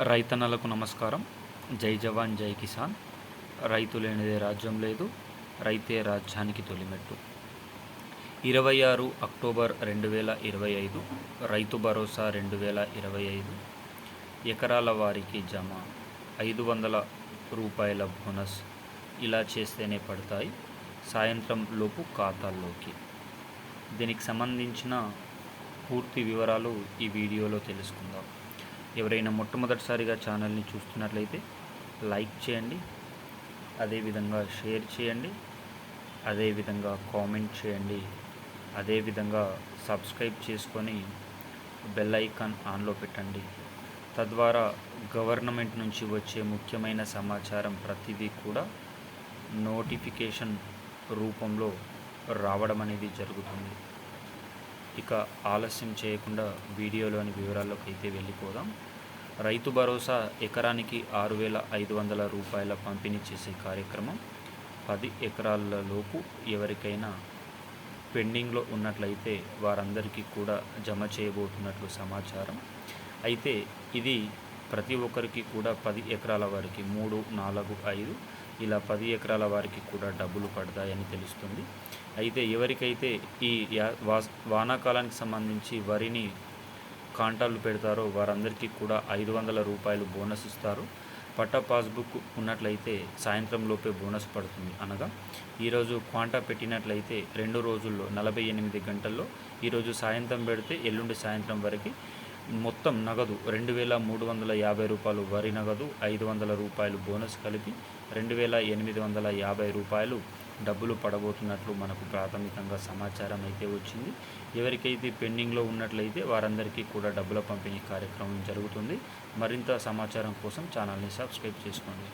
రైతన్నలకు నమస్కారం. జై జవాన్ జై కిసాన్. రైతు లేనిదే రాజ్యం లేదు రైతే రాజ్యానికి తొలిమెట్టు. ఇరవై ఆరు అక్టోబర్ రెండు వేల ఇరవై ఐదు రైతు భరోసా రెండు వేల ఇరవై ఐదు. ఎకరాల వారికి జమ ఐదు వందల రూపాయల బోనస్ ఇలా చేస్తేనే పడతాయి. సాయంత్రం లోపు ఖాతాల్లోకి. దీనికి సంబంధించిన పూర్తి వివరాలు ఈ వీడియోలో తెలుసుకుందాం. ఎవరైనా మొట్టమొదటిసారిగా ఛానల్ని చూస్తున్నట్లయితే లైక్ చేయండి అదేవిధంగా షేర్ చేయండి అదేవిధంగా కామెంట్ చేయండి అదేవిధంగా సబ్స్క్రైబ్ చేసుకొని బెల్ ఐకాన్ ఆన్లో పెట్టండి. తద్వారా గవర్నమెంట్ నుంచి వచ్చే ముఖ్యమైన సమాచారం ప్రతిదీ కూడా నోటిఫికేషన్ రూపంలో రావడం అనేది జరుగుతుంది. ఇక ఆలస్యం చేయకుండా వీడియోలోని వివరాల్లోకి అయితే వెళ్ళిపోదాం. రైతు భరోసా ఎకరానికి ఆరు వేల ఐదు వందల రూపాయల పంపిణీ చేసే కార్యక్రమం. పది ఎకరాల లోపు ఎవరికైనా పెండింగ్లో ఉన్నట్లయితే వారందరికీ కూడా జమ చేయబోతున్నట్లు సమాచారం. అయితే ఇది ప్రతి ఒక్కరికి కూడా పది ఎకరాల వారికి మూడు నాలుగు ఐదు ఇలా పది ఎకరాల వారికి కూడా డబ్బులు పడతాయని తెలుస్తుంది. అయితే ఎవరికైతే ఈ యా- వాస్- వానాకాలానికి సంబంధించి వరిని కాంటాలు పెడతారో వారందరికీ కూడా ఐదు వందల రూపాయలు బోనస్ ఇస్తారు. పట్టా పాస్బుక్ ఉన్నట్లయితే సాయంత్రం లోపే బోనస్ పడుతుంది అనగా ఈరోజు క్వాంటా పెట్టినట్లయితే రెండు రోజుల్లో నలభై ఎనిమిది గంటల్లో ఈరోజు సాయంత్రం పెడితే ఎల్లుండి సాయంత్రం వరకు మొత్తం నగదు రెండు వేల మూడు వందల యాభై రూపాయలు వరి నగదు ఐదు వందల రూపాయలు బోనస్ కలిపి రెండు వేల ఎనిమిది వందల యాభై రూపాయలు డబ్బులు పడబోతున్నట్లు మనకు ప్రాథమికంగా సమాచారం అయితే వచ్చింది. ఎవరికైతే పెండింగ్లో ఉన్నట్లయితే వారందరికీ కూడా డబ్బుల పంపిణీ కార్యక్రమం జరుగుతుంది. మరింత సమాచారం కోసం ఛానల్ని సబ్స్క్రైబ్ చేసుకోండి.